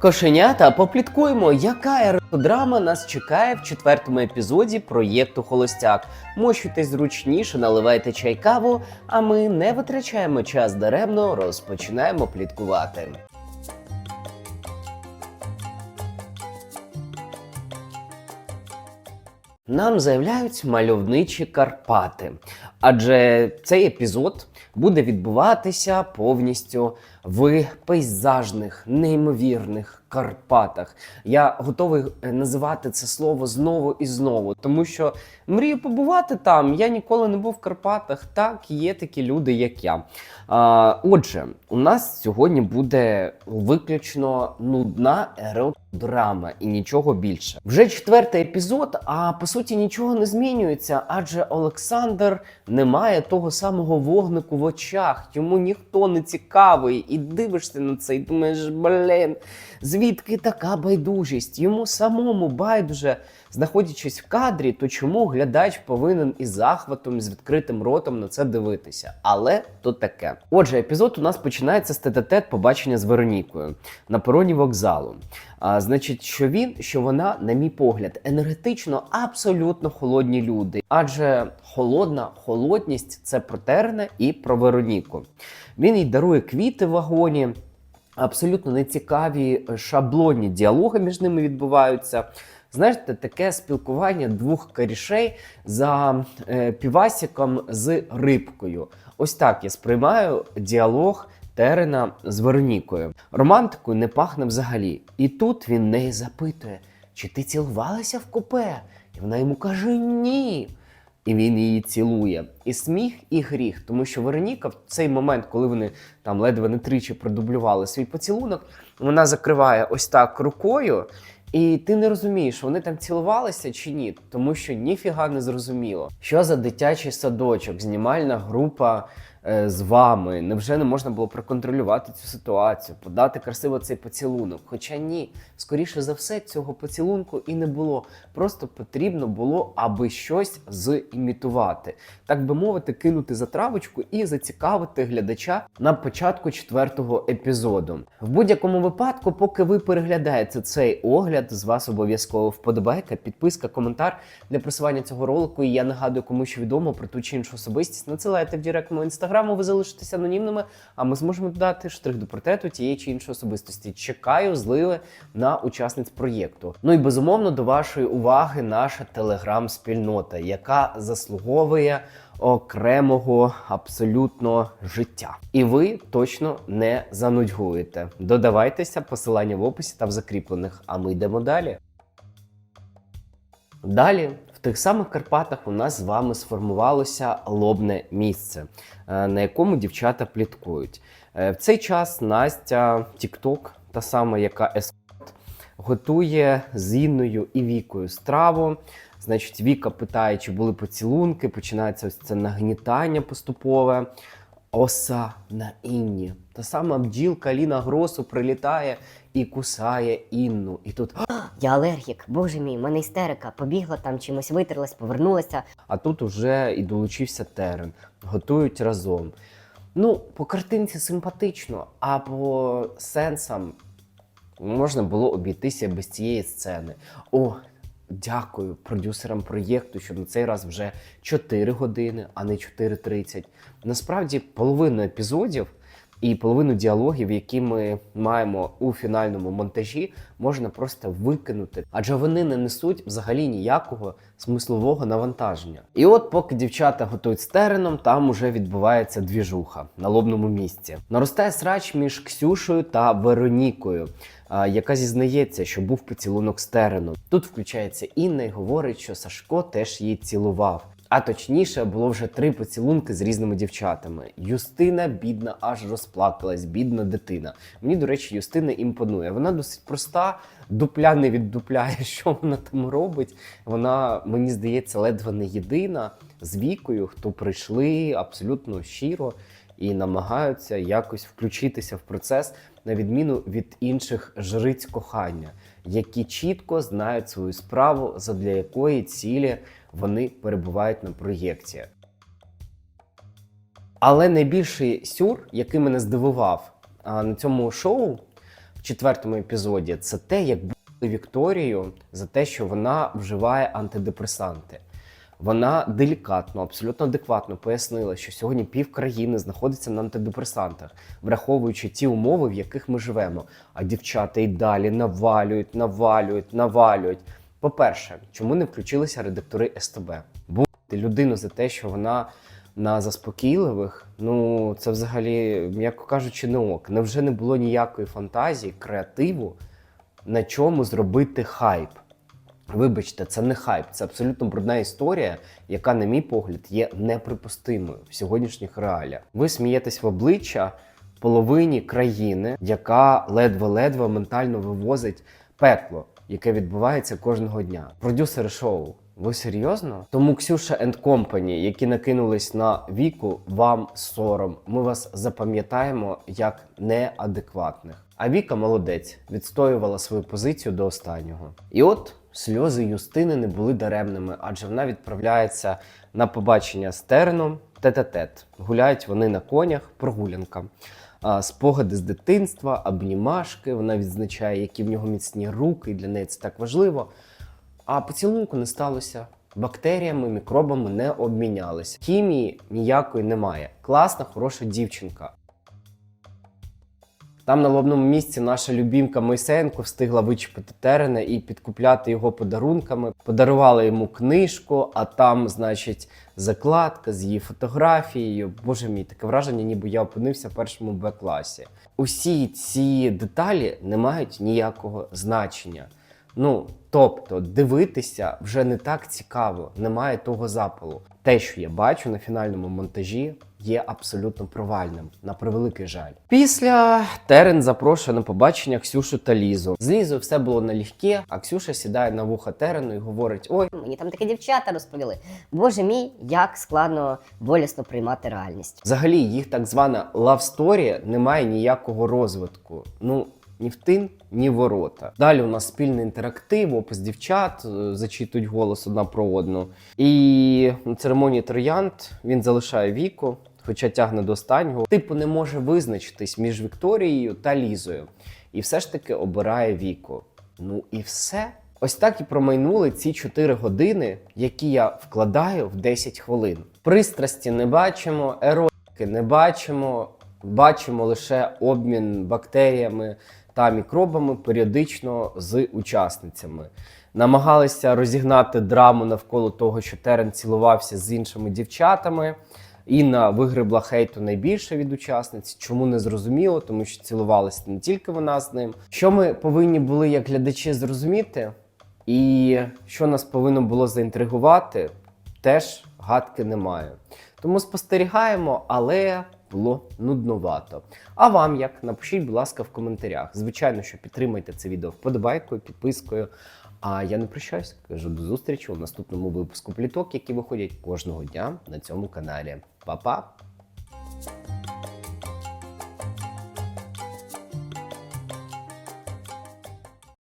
Кошенята, попліткуємо, яка еротодрама нас чекає в четвертому епізоді проєкту Холостяк. Мощуйтесь зручніше, наливайте чай каву, а ми не витрачаємо час даремно, розпочинаємо пліткувати. Нам заявляють мальовничі Карпати, адже цей епізод буде відбуватися повністю в пейзажних, неймовірних Карпатах. Я готовий е, називати це слово знову і знову, тому що мрію побувати там. Я ніколи не був в Карпатах. Так, є такі люди, як я. А, отже, у нас сьогодні буде виключно нудна еротдрама і нічого більше. Вже четвертий епізод, а по суті нічого не змінюється, адже Олександр не має того самого вогнику в очах. Йому ніхто не цікавий, і дивишся на це, і думаєш, блін, звідки така байдужість? Йому самому байдуже. Знаходячись в кадрі, то чому глядач повинен із захватом, з відкритим ротом на це дивитися? Але то таке. Отже, епізод у нас починається з тет-а-тет побачення з Веронікою на пероні вокзалу. А, значить, що він, що вона, на мій погляд, енергетично абсолютно холодні люди. Адже холодна холодність це про Терне і про Вероніку. Він їй дарує квіти в вагоні. Абсолютно нецікаві е, шаблонні діалоги між ними відбуваються. Знаєте, таке спілкування двох корішей за е, півасиком з рибкою. Ось так я сприймаю діалог Терена з Веронікою. Романтикою не пахне взагалі. І тут він неї запитує: чи ти цілувалася в купе? І вона йому каже ні. І він її цілує. І сміх, і гріх. Тому що Вероніка в цей момент, коли вони там ледве не тричі продублювали свій поцілунок, вона закриває ось так рукою. І ти не розумієш, вони там цілувалися чи ні, тому що ніфіга не зрозуміло. Що за дитячий садочок, знімальна група з вами. Невже не можна було проконтролювати цю ситуацію, подати красиво цей поцілунок? Хоча ні, скоріше за все, цього поцілунку і не було. Просто потрібно було, аби щось зімітувати, так би мовити, кинути затравочку і зацікавити глядача на початку четвертого епізоду. В будь-якому випадку, поки ви переглядаєте цей огляд, з вас обов'язково вподобайка, підписка, коментар для просування цього ролику. І я нагадую, кому що відомо про ту чи іншу особистість. Надсилайте в директ мого інстаграму, ви залишитесь анонімними, а ми зможемо додати штрих до портрету тієї чи іншої особистості. Чекаю зливи на учасниць проєкту. Ну і безумовно до вашої уваги наша телеграм-спільнота, яка заслуговує окремого абсолютно життя. І ви точно не занудьгуєте. Додавайтеся, посилання в описі та в закріплених. А ми йдемо далі. Далі, тих самих Карпатах, у нас з вами сформувалося лобне місце, е, на якому дівчата пліткують. Е, В цей час Настя, Тікток, та сама, яка ескорт, готує з Інною і Вікою страву. Значить, Віка питає, чи були поцілунки, починається ось це нагнітання поступове. Оса на Інні. Та сама бджілка Ліна Гросу прилітає і кусає Інну. І тут Я алергік, боже мій, мене істерика. Побігла там чимось витерлась, повернулася. А тут уже і долучився терен. Готують разом. Ну, по картинці симпатично, а по сенсам можна було обійтися без цієї сцени. О, дякую продюсерам проєкту, що на цей раз вже 4 години, а не 4.30. Насправді, половину епізодів і половину діалогів, які ми маємо у фінальному монтажі, можна просто викинути, адже вони не несуть взагалі ніякого смислового навантаження. І от, поки дівчата готують з тереном, там уже відбувається двіжуха на лобному місці. Наростає срач між Ксюшею та Веронікою. Яка зізнається, що був поцілунок з тереном. Тут включається Інна і говорить, що Сашко теж її цілував. А точніше, було вже три поцілунки з різними дівчатами. Юстина, бідна, аж розплакалась, бідна дитина. Мені, до речі, Юстина імпонує. Вона досить проста, дупля не віддупляє, що вона там робить. Вона, мені здається, ледве не єдина з вікою, хто прийшли абсолютно щиро і намагаються якось включитися в процес, на відміну від інших жриць кохання, які чітко знають свою справу, задля якої цілі вони перебувають на проєкті. Але найбільший сюр, який мене здивував на цьому шоу, в четвертому епізоді, це те, як Вікторію за те, що вона вживає антидепресанти. Вона делікатно, абсолютно адекватно пояснила, що сьогодні пів країни знаходиться на антидепресантах, враховуючи ті умови, в яких ми живемо. А дівчата і далі навалюють, навалюють, навалюють. По-перше, чому не включилися редактори СТБ? Бути людину за те, що вона на заспокійливих, ну це взагалі, м'яко кажучи, не ок. Невже не було ніякої фантазії, креативу, на чому зробити хайп? Вибачте, це не хайп, це абсолютно брудна історія, яка, на мій погляд, є неприпустимою в сьогоднішніх реаліях. Ви смієтесь в обличчя половині країни, яка ледве-ледве ментально вивозить пекло, яке відбувається кожного дня. Продюсери шоу. Ви серйозно? Тому Ксюша and Company, які накинулись на віку, вам сором. Ми вас запам'ятаємо як неадекватних. А Віка молодець, відстоювала свою позицію до останнього. І от сльози Юстини не були даремними, адже вона відправляється на побачення з Тереном тет-а-тет. Гуляють вони на конях, прогулянка. Спогади з дитинства, обнімашки. Вона відзначає, які в нього міцні руки, і для неї це так важливо. А поцілунку не сталося. Бактеріями, мікробами не обмінялися. Хімії ніякої немає. Класна, хороша дівчинка. Там на лобному місці наша любімка Мойсеєнко встигла вичепити терена і підкупляти його подарунками. Подарувала йому книжку, а там, значить, закладка з її фотографією. Боже мій, таке враження, ніби я опинився в першому Б класі. Усі ці деталі не мають ніякого значення. Ну, тобто, дивитися вже не так цікаво, немає того запалу. Те, що я бачу на фінальному монтажі, є абсолютно провальним, на превеликий жаль. Після Терен запрошує на побачення Ксюшу та Лізу. З Лізою все було налегке, а Ксюша сідає на вуха Терену і говорить: Ой, Мені там такі дівчата розповіли. Боже мій, як складно болісно приймати реальність. Взагалі, їх так звана лавсторія не має ніякого розвитку. Ну. Ні в тин, ні ворота. Далі у нас спільний інтерактив, опис дівчат, е, зачитують голос одна про одну. І на церемонії троянд він залишає віку, хоча тягне до останнього. Типу не може визначитись між Вікторією та Лізою. І все ж таки обирає віку. Ну і все. Ось так і промайнули ці 4 години, які я вкладаю в 10 хвилин. Пристрасті не бачимо, еротики не бачимо. Бачимо лише обмін бактеріями та мікробами періодично з учасницями. Намагалися розігнати драму навколо того, що Терен цілувався з іншими дівчатами. Інна вигребла хейту найбільше від учасниць. Чому не зрозуміло, тому що цілувалася не тільки вона з ним. Що ми повинні були як глядачі зрозуміти, і що нас повинно було заінтригувати, теж гадки немає. Тому спостерігаємо, але було нудновато. А вам як? Напишіть, будь ласка, в коментарях. Звичайно, що підтримайте це відео вподобайкою, підпискою. А я не прощаюсь, кажу до зустрічі у наступному випуску пліток, які виходять кожного дня на цьому каналі. Па-па!